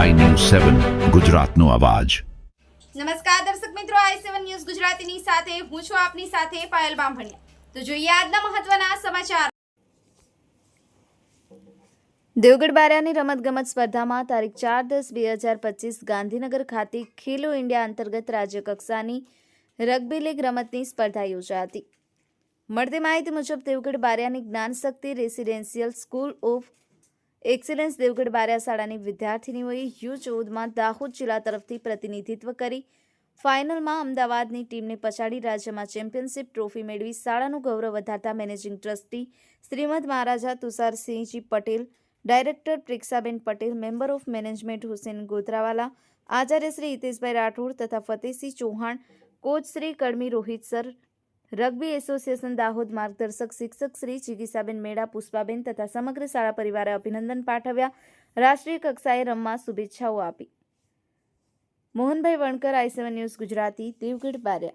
સેવન ગુજરાતનો અવાજ. નમસ્કાર દર્શક મિત્રો આઈ સેવન ન્યૂઝ ગુજરાતીની સાથે હું છું આપની સાથે પાયલ બામભણિયા. તો જોઈએ આજના મહત્વના સમાચાર. દેવગઢ બારિયાની રમતગમત સ્પર્ધામાં તારીખ ચાર દસ બે હજાર પચીસ ગાંધીનગર ખાતે ખેલો ઇન્ડિયા અંતર્ગત રાજ્ય કક્ષાની રગ્બી લીગ રમતની સ્પર્ધા યોજાઈ હતી. મળતી માહિતી મુજબ Devgadh બારિયાની Gyanshakti residential school of excellence Devgadh Baria શાળાની વિદ્યાર્થીનીઓએ યુ ચૌદમાં દાહોદ જિલ્લા તરફથી પ્રતિનિધિત્વ કરી. ફાઇનલમાં અમદાવાદની ટીમને પછાડી રાજ્યમાં ચેમ્પિયનશિપ ટ્રોફી મેળવી શાળાનું ગૌરવ વધારતા managing trustee Shrimad Maharaja Tusharsinhji Patel, director Prikshaben Patel, member of management Hussain Godhrawala, Acharya Shri Hiteshbhai Rathod તથા Fatehsinh Chauhan, coach Shri Kadmi Rohit sir rugby association Dahod માર્ગદર્શક શિક્ષક શ્રી ચિકિત્સાબેન મેળા પુષ્પાબેન તથા સમગ્ર શાળા પરિવારે અભિનંદન પાઠવ્યા. રાષ્ટ્રીય કક્ષાએ રમવા શુભેચ્છાઓ આપી. Mohanbhai Vankar, I seven news Gujarati, Devgadh Baria.